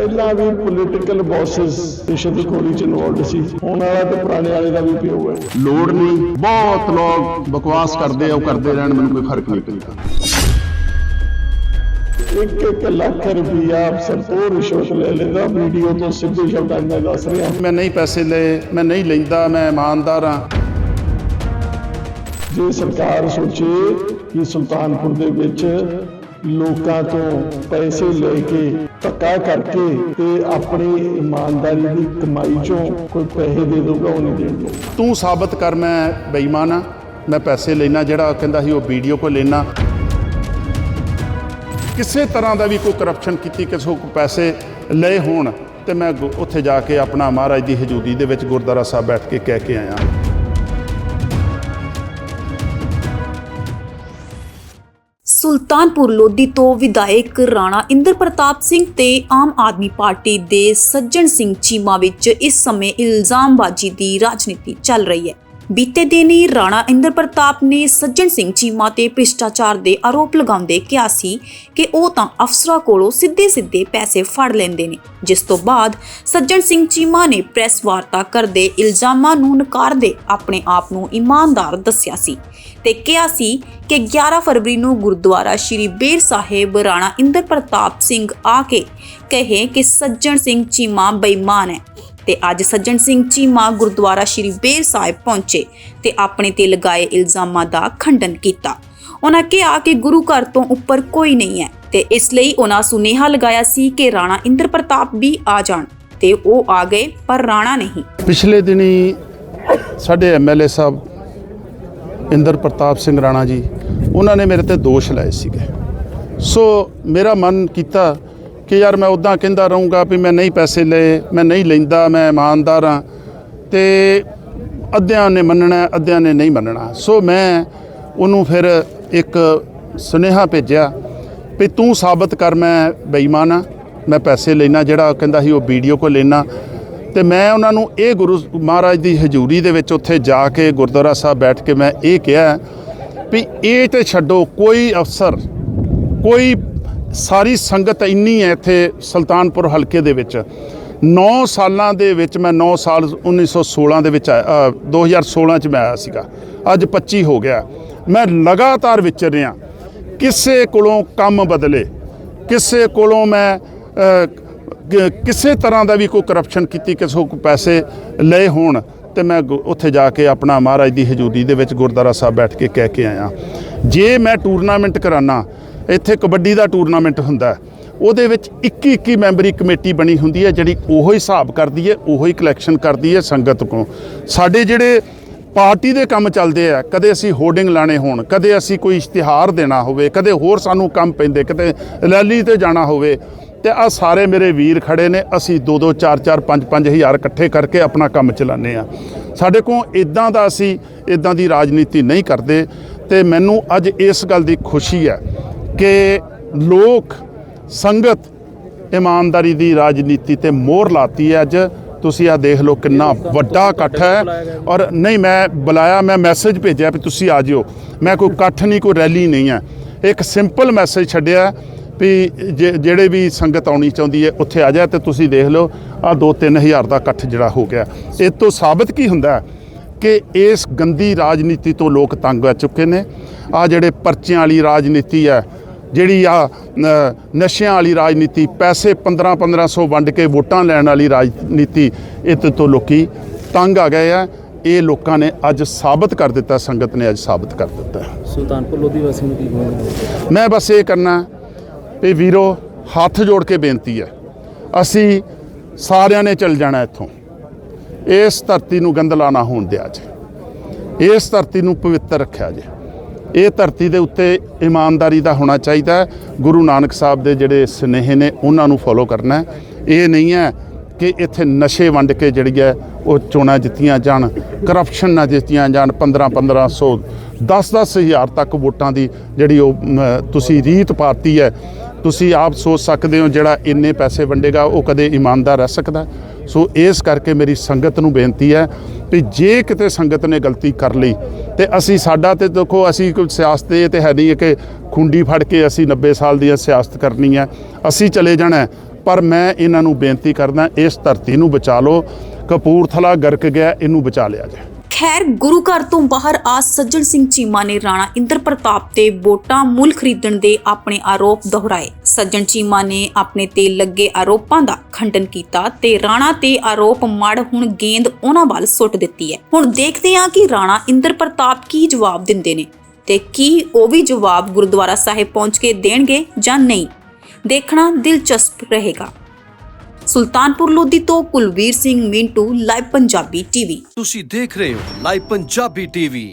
ਪਹਿਲਾਂ ਵੀ ਪੋਲੀਟੀਕਲ ਬੌਸਸ ਰਿਸ਼ਵਤ ਖੋਰੀ ਚ ਇਨਵੋਲਡ ਸੀ ਹੁਣ ਵਾਲਾ ਤੇ ਪੁਰਾਣੇ ਵਾਲੇ ਦਾ ਵੀ ਪਿਓ ਹੈ। ਲੋੜ ਨਹੀਂ ਬਹੁਤ ਲੋਕ ਬਕਵਾਸ ਕਰਦੇ ਆ ਉਹ ਕਰਦੇ ਰਹਿਣ ਮੈਨੂੰ ਕੋਈ ਫ਼ਰਕ ਨਹੀਂ ਪੈਂਦਾ। ਇੱਕ ਇੱਕ ਲੱਖ ਰੁਪਈਆ ਅਫਸਰ ਤੋਂ ਰਿਸ਼ਵਤ ਲੈ ਲੈਂਦਾ ਵੀਡੀਓ ਤੋਂ ਸਿੱਧੇ ਸ਼ਬਦਾਂ ਨਾਲ ਦੱਸ ਰਿਹਾ। ਮੈਂ ਨਹੀਂ ਪੈਸੇ ਲਏ ਮੈਂ ਨਹੀਂ ਲੈਂਦਾ ਮੈਂ ਇਮਾਨਦਾਰ ਹਾਂ। ਜੇ ਸਰਕਾਰ ਸੋਚੇ ਕਿ ਸੁਲਤਾਨਪੁਰ ਦੇ ਵਿੱਚ ਲੋਕਾਂ ਤੋਂ ਪੈਸੇ ਲੈ ਕੇ ਧੱਕਾ ਕਰਕੇ ਤੇ ਆਪਣੀ ਇਮਾਨਦਾਰੀ ਦੀ ਕਮਾਈ ਚੋਂ ਕੋਈ ਪੈਸੇ ਦੇ ਦਊਗਾ, ਉਹ ਨਹੀਂ ਦੇਣਗੇ। ਤੂੰ ਸਾਬਤ ਕਰ, ਮੈਂ ਬੇਈਮਾਨ ਹਾਂ। ਮੈਂ ਪੈਸੇ ਲੈਣਾ ਜਿਹੜਾ ਕਹਿੰਦਾ ਸੀ ਉਹ ਵੀਡੀਓ ਕੋ ਲੈਣਾ ਕਿਸੇ ਤਰ੍ਹਾਂ ਦਾ ਵੀ ਕੋਈ ਕਰਪਸ਼ਨ ਕੀਤੀ, ਕਿਸੇ ਕੋ ਪੈਸੇ ਲਏ ਹੋਣ, ਤੇ ਮੈਂ ਉੱਥੇ ਜਾ ਕੇ ਆਪਣਾ ਮਹਾਰਾਜ ਦੀ ਹਜ਼ੂਰੀ ਦੇ ਵਿੱਚ ਗੁਰਦੁਆਰਾ ਸਾਹਿਬ ਬੈਠ ਕੇ ਕਹਿ ਕੇ ਆਇਆ। ਸੁਲਤਾਨਪੁਰ ਲੋਧੀ ਤੋਂ ਵਿਧਾਇਕ ਰਾਣਾ ਇੰਦਰ ਪ੍ਰਤਾਪ ਸਿੰਘ ਤੇ ਆਮ ਆਦਮੀ ਪਾਰਟੀ ਦੇ ਸੱਜਣ ਸਿੰਘ ਚੀਮਾ ਵਿੱਚ ਇਸ ਸਮੇਂ ਇਲਜ਼ਾਮਬਾਜ਼ੀ ਦੀ ਰਾਜਨੀਤੀ ਚੱਲ ਰਹੀ ਹੈ। ਬੀਤੇ ਦਿਨ ਹੀ ਰਾਣਾ ਇੰਦਰ ਪ੍ਰਤਾਪ ਨੇ ਸੱਜਣ ਸਿੰਘ ਚੀਮਾ ਤੇ ਭ੍ਰਿਸ਼ਟਾਚਾਰ ਦੇ ਆਰੋਪ ਲਗਾਉਂਦੇ ਕਿਹਾ ਸੀ ਕਿ ਉਹ ਤਾਂ ਅਫਸਰਾਂ ਕੋਲੋਂ ਸਿੱਧੇ-ਸਿੱਧੇ ਪੈਸੇ ਫੜ ਲੈਂਦੇ ਨੇ, ਜਿਸ ਤੋਂ ਬਾਅਦ ਸੱਜਣ ਸਿੰਘ ਚੀਮਾ ਨੇ ਪ੍ਰੈਸ ਵਾਰਤਾ ਕਰਦੇ ਇਲਜ਼ਾਮਾਂ ਨੂੰ ਨਕਾਰਦੇ ਆਪਣੇ ਆਪ ਨੂੰ ਇਮਾਨਦਾਰ ਦੱਸਿਆ ਸੀ ਤੇ ਕਿਹਾ ਸੀ ਕਿ 11 ਫਰਵਰੀ ਨੂੰ ਗੁਰਦੁਆਰਾ ਸ਼੍ਰੀ ਬੇਰ ਸਾਹਿਬ ਰਾਣਾ ਇੰਦਰ ਪ੍ਰਤਾਪ ਸਿੰਘ ਆ ਕੇ ਕਹੇ ਕਿ ਸੱਜਣ ਸਿੰਘ ਚੀਮਾ ਬੇਈਮਾਨ ਹੈ। ਤੇ ਅੱਜ ਸੱਜਣ ਸਿੰਘ ਚੀਮਾ ਗੁਰਦੁਆਰਾ ਸ਼੍ਰੀ ਬੇਰ ਸਾਹਿਬ ਪਹੁੰਚੇ ਤੇ ਆਪਣੇ ਤੇ ਲਗਾਏ ਇਲਜ਼ਾਮਾਂ ਦਾ ਖੰਡਨ ਕੀਤਾ। ਉਹਨਾਂ ਕਿਹਾ ਕਿ ਗੁਰੂ ਘਰ ਤੋਂ ਉੱਪਰ ਕੋਈ ਨਹੀਂ ਹੈ ਤੇ ਇਸ ਲਈ ਉਹਨਾਂ ਸੁਨੇਹਾ ਲਗਾਇਆ ਸੀ ਕਿ ਰਾਣਾ ਇੰਦਰ ਪ੍ਰਤਾਪ ਵੀ ਆ ਜਾਣ ਤੇ ਉਹ ਆ ਗਏ, ਪਰ ਰਾਣਾ ਨਹੀਂ। ਪਿਛਲੇ ਦਿਨੀ ਸਾਡੇ ਐਮਐਲਏ ਸਾਹਿਬ ਇੰਦਰ ਪ੍ਰਤਾਪ ਸਿੰਘ ਰਾਣਾ ਜੀ, ਉਹਨਾਂ ਨੇ ਮੇਰੇ ਤੇ ਦੋਸ਼ ਲਾਏ ਸੀਗੇ। ਸੋ ਮੇਰਾ ਮਨ ਕੀਤਾ ਕਿ ਯਾਰ ਮੈਂ ਉਦਾਂ ਕਹਿੰਦਾ ਰਹੂੰਗਾ ਵੀ ਮੈਂ ਨਹੀਂ ਪੈਸੇ ਲਏ, ਮੈਂ ਨਹੀਂ ਲੈਂਦਾ, ਮੈਂ ਇਮਾਨਦਾਰ ਹਾਂ। ਤੇ ਅੱਧਿਆਂ ਨੇ ਮੰਨਣਾ, ਅੱਧਿਆਂ ਨੇ ਨਹੀਂ ਮੰਨਣਾ। ਸੋ ਮੈਂ ਉਹਨੂੰ ਫਿਰ ਇੱਕ ਸੁਨੇਹਾ ਭੇਜਿਆ ਵੀ ਤੂੰ ਸਾਬਤ ਕਰ, ਮੈਂ ਬੇਈਮਾਨ ਹਾਂ, ਮੈਂ ਪੈਸੇ ਲੈਣਾ ਜਿਹੜਾ ਕਹਿੰਦਾ ਸੀ ਉਹ ਵੀਡੀਓ ਕੋ ਲੈਣਾ ਤੇ ਮੈਂ ਉਹਨਾਂ ਨੂੰ ਇਹ ਗੁਰੂ ਮਹਾਰਾਜ ਦੀ ਹਜ਼ੂਰੀ ਦੇ ਵਿੱਚ ਉੱਥੇ ਜਾ ਕੇ ਗੁਰਦੁਆਰਾ ਸਾਹਿਬ ਬੈਠ ਕੇ ਮੈਂ ਇਹ ਕਿਹਾ ਵੀ ਇਹ ਤੇ ਛੱਡੋ, ਕੋਈ ਅਫਸਰ, ਕੋਈ ਸਾਰੀ ਸੰਗਤ ਇੰਨੀ ਹੈ ਇੱਥੇ ਸੁਲਤਾਨਪੁਰ ਹਲਕੇ ਦੇ ਵਿੱਚ। 9 ਸਾਲਾਂ ਦੇ ਵਿੱਚ ਮੈਂ 9 ਸਾਲ 1916 ਦੇ ਵਿੱਚ ਆਇਆ ਅ, 2016 ਚ ਮੈਂ ਆਇਆ ਸੀਗਾ। ਅੱਜ 25 ਹੋ ਗਿਆ। ਮੈਂ ਲਗਾਤਾਰ ਵਿਚਰ ਰਿਹਾ। ਕਿਸੇ ਕੋਲੋਂ ਕੰਮ ਬਦਲੇ ਕਿਸੇ ਕੋਲੋਂ ਮੈਂ ਕਿਸੇ ਤਰ੍ਹਾਂ ਦਾ ਵੀ ਕੋਈ ਕਰਪਸ਼ਨ ਕੀਤੀ ਕਿਸੇ ਕੋ ਪੈਸੇ ਲਏ ਹੋਣ ਤੇ ਮੈਂ ਗੁ- ਉੱਥੇ ਜਾ ਕੇ ਆਪਣਾ ਮਹਾਰਾਜ ਦੀ ਹਜ਼ੂਰੀ ਦੇ ਵਿੱਚ ਗੁਰਦੁਆਰਾ ਸਾਹਿਬ ਬੈਠ ਕੇ ਕਹਿ ਕੇ ਆਇਆ। ਜੇ ਮੈਂ ਟੂਰਨਾਮੈਂਟ ਕਰਾਨਾ ਇੱਥੇ ਕਬੱਡੀ ਦਾ ਟੂਰਨਾਮੈਂਟ ਹੁੰਦਾ ਉਹਦੇ ਵਿੱਚ 21 21 ਮੈਂਬਰੀ ਕਮੇਟੀ ਬਣੀ ਹੁੰਦੀ ਹੈ, ਜਿਹੜੀ ਉਹੋ ਹੀ ਹਿਸਾਬ ਕਰਦੀ ਹੈ, ਉਹੋ ਹੀ ਕਲੈਕਸ਼ਨ ਕਰਦੀ ਹੈ ਸੰਗਤ ਕੋ ਸਾਡੇ ਜਿਹੜੇ ਪਾਰਟੀ ਦੇ ਕੰਮ ਚੱਲਦੇ ਆ, ਕਦੇ ਅਸੀਂ ਹੋਰਡਿੰਗ ਲਾਣੇ ਹੋਣ, ਕਦੇ ਅਸੀਂ ਕੋਈ ਇਸ਼ਤਿਹਾਰ ਦੇਣਾ ਹੋਵੇ, ਕਦੇ ਹੋਰ ਸਾਨੂੰ ਕੰਮ ਪੈਂਦੇ ਕਿਤੇ ਰੈਲੀ ਤੇ ਜਾਣਾ ਹੋਵੇ, ਤੇ ਆ ਸਾਰੇ ਮੇਰੇ ਵੀਰ ਖੜੇ ਨੇ, ਅਸੀਂ 2 2 4 4 5 5 ਹਜ਼ਾਰ ਇਕੱਠੇ ਕਰਕੇ ਆਪਣਾ ਕੰਮ ਚਲਾਉਂਦੇ ਆ। ਸਾਡੇ ਕੋਲ ਇਦਾਂ ਦਾ ਅਸੀਂ ਇਦਾਂ ਦੀ ਰਾਜਨੀਤੀ ਨਹੀਂ ਕਰਦੇ, ਤੇ ਮੈਨੂੰ ਅੱਜ ਇਸ ਗੱਲ ਦੀ ਖੁਸ਼ੀ ਹੈ ਕਿ ਲੋਕ ਸੰਗਤ ਇਮਾਨਦਾਰੀ ਦੀ ਰਾਜਨੀਤੀ ਤੇ ਮੋਹਰ ਲਾਤੀ ਹੈ ਅੱਜ। ਤੁਸੀਂ ਆ ਦੇਖ ਲਓ ਕਿੰਨਾ ਵੱਡਾ ਇਕੱਠ ਹੈ। ਔਰ ਨਹੀਂ, ਮੈਂ ਬੁਲਾਇਆ, ਮੈਂ ਮੈਸੇਜ ਭੇਜਿਆ ਵੀ ਤੁਸੀਂ ਆ ਜਿਓ। ਮੈਂ ਕੋਈ ਇਕੱਠ ਨਹੀਂ, ਕੋਈ ਰੈਲੀ ਨਹੀਂ ਹੈ। ਇੱਕ ਸਿੰਪਲ ਮੈਸੇਜ ਛੱਡਿਆ ਵੀ ਜੇ- ਜਿਹੜੇ ਵੀ ਸੰਗਤ ਆਉਣੀ ਚਾਹੁੰਦੀ ਹੈ, ਉੱਥੇ ਆ ਜਾ ਤੇ ਤੁਸੀਂ ਦੇਖ ਲਓ ਆ 2-3000 ਦਾ ਇਕੱਠ ਜਿਹੜਾ ਹੋ ਗਿਆ। ਇਹ ਤੋਂ ਸਾਬਤ ਕੀ ਹੁੰਦਾ ਕਿ ਇਸ ਗੰਦੀ ਰਾਜਨੀਤੀ ਤੋਂ ਲੋਕ ਤੰਗ ਆ ਚੁੱਕੇ ਨੇ। ਆ ਜਿਹੜੇ ਪਰਚਿਆਂ ਵਾਲੀ ਰਾਜਨੀਤੀ ਹੈ ਜਿਹੜੀ ਆ ਨਸ਼ਿਆਂ ਵਾਲੀ ਰਾਜਨੀਤੀ ਪੈਸੇ 15 1500 ਵੰਡ ਕੇ ਵੋਟਾਂ ਲੈਣ ਵਾਲੀ ਰਾਜਨੀਤੀ ਇਹ ਤੋਂ ਲੋਕੀ ਤੰਗ ਆ ਗਏ ਆ। ਇਹ ਲੋਕਾਂ ਨੇ ਅੱਜ ਸਾਬਤ ਕਰ ਦਿੱਤਾ ਸੰਗਤ ਨੇ ਅੱਜ ਸਾਬਤ ਕਰ ਦਿੱਤਾ। ਸੁਲਤਾਨਪੁਰ ਲੋਧੀ ਵਾਸੀਆਂ ਨੂੰ ਕੀ ਕਹੋਗੇ? ਮੈਂ ਬਸ ਇਹ ਕਰਨਾ ਵੀ ਵੀਰੋ ਹੱਥ ਜੋੜ ਕੇ ਬੇਨਤੀ ਹੈ ਅਸੀਂ ਸਾਰਿਆਂ ਨੇ ਚੱਲ ਜਾਣਾ ਇੱਥੋਂ। ਇਸ ਧਰਤੀ ਨੂੰ ਗੰਦਲਾ ਨਾ ਹੋਣ ਦਿਆ ਜੇ। ਇਸ ਧਰਤੀ ਨੂੰ ਪਵਿੱਤਰ ਰੱਖਿਆ ਜੇ। ਇਹ ਧਰਤੀ ਦੇ ਉੱਤੇ ਇਮਾਨਦਾਰੀ ਦਾ ਹੋਣਾ ਚਾਹੀਦਾ ਗੁਰੂ ਨਾਨਕ ਸਾਹਿਬ ਦੇ ਜਿਹੜੇ ਸੁਨੇਹੇ ਨੇ, ਉਹਨਾਂ ਨੂੰ ਫੋਲੋ ਕਰਨਾ ਇਹ ਨਹੀਂ ਹੈ ਕਿ ਇੱਥੇ ਨਸ਼ੇ ਵੰਡ ਕੇ ਜਿਹੜੀ ਹੈ ਉਹ ਚੋਣਾਂ ਜਿੱਤੀਆਂ ਜਾਣ ਕਰਪਸ਼ਨ ਨਾ ਜਿੱਤੀਆਂ ਜਾਣ 15 1500 10 10 ਹਜ਼ਾਰ ਤੱਕ ਵੋਟਾਂ ਦੀ ਜਿਹੜੀ ਉਹ ਤੁਸੀਂ ਰੀਤ ਪਾਤੀ ਹੈ। ਤੁਸੀਂ ਆਪ ਸੋਚ ਸਕਦੇ ਹੋ ਜਿਹੜਾ ਇੰਨੇ ਪੈਸੇ ਵੰਡੇਗਾ, ਉਹ ਕਦੇ ਇਮਾਨਦਾਰ ਰਹਿ ਸਕਦਾ ਸੋ ਇਸ ਕਰਕੇ ਮੇਰੀ ਸੰਗਤ ਨੂੰ ਬੇਨਤੀ ਹੈ ਵੀ ਜੇ ਕਿਤੇ ਸੰਗਤ ਨੇ ਗਲਤੀ ਕਰ ਲਈ, ਤੇ ਅਸੀਂ ਸਾਡਾ ਤੇ ਦੇਖੋ, ਅਸੀਂ ਕੋਈ ਸਿਆਸਤ ਇਹ ਤੇ ਹੈ ਨਹੀਂ ਕਿ ਖੁੰਡੀ ਫੜ ਕੇ ਅਸੀਂ 90 ਸਾਲ ਦੀ ਸਿਆਸਤ ਕਰਨੀ ਹੈ, ਅਸੀਂ ਚਲੇ ਜਾਣਾ ਪਰ ਮੈਂ ਇਹਨਾਂ ਨੂੰ ਬੇਨਤੀ ਕਰਦਾ, ਇਸ ਧਰਤੀ ਨੂੰ ਬਚਾ ਲਓ, ਕਪੂਰਥਲਾ ਗਰਕ ਗਿਆ, ਇਹਨੂੰ ਬਚਾ ਲਿਆ ਜਾਏ। ਖੈਰ, ਗੁਰੂ ਘਰ ਤੋਂ ਬਾਹਰ ਆ ਸੱਜਣ ਸਿੰਘ ਚੀਮਾ ਨੇ ਰਾਣਾ ਇੰਦਰ ਪ੍ਰਤਾਪ ਤੇ ਵੋਟਾਂ ਮੁੱਲ ਖਰੀਦਣ ਦੇ ਆਪਣੇ ਆਰੋਪ ਦੁਹਰਾਏ। ਸੱਜਣ ਚੀਮਾ ਨੇ ਆਪਣੇ ਤੇ ਲੱਗੇ ਆਰੋਪਾਂ ਦਾ ਖੰਡਨ ਕੀਤਾ ਤੇ ਰਾਣਾ ਤੇ ਆਰੋਪ ਮੜ ਹੁਣ ਗੇਂਦ ਉਹਨਾਂ ਵੱਲ ਸੁੱਟ ਦਿੱਤੀ ਹੈ। ਹੁਣ ਦੇਖਦੇ ਹਾਂ ਕਿ ਰਾਣਾ ਇੰਦਰ ਪ੍ਰਤਾਪ ਕੀ ਜਵਾਬ ਦਿੰਦੇ ਨੇ ਤੇ ਕੀ ਉਹ ਵੀ ਜਵਾਬ ਗੁਰਦੁਆਰਾ ਸਾਹਿਬ ਪਹੁੰਚ ਕੇ ਦੇਣਗੇ ਜਾਂ ਨਹੀਂ। ਦੇਖਣਾ ਦਿਲਚਸਪ ਰਹੇਗਾ। ਸੁਲਤਾਨਪੁਰ ਲੋਧੀ ਤੋਂ ਕੁਲਵੀਰ ਸਿੰਘ ਮਿੰਟੂ, ਲਾਈਵ ਪੰਜਾਬੀ ਟੀਵੀ। ਤੁਸੀਂ ਦੇਖ ਰਹੇ ਹੋ ਲਾਈਵ ਪੰਜਾਬੀ ਟੀਵੀ।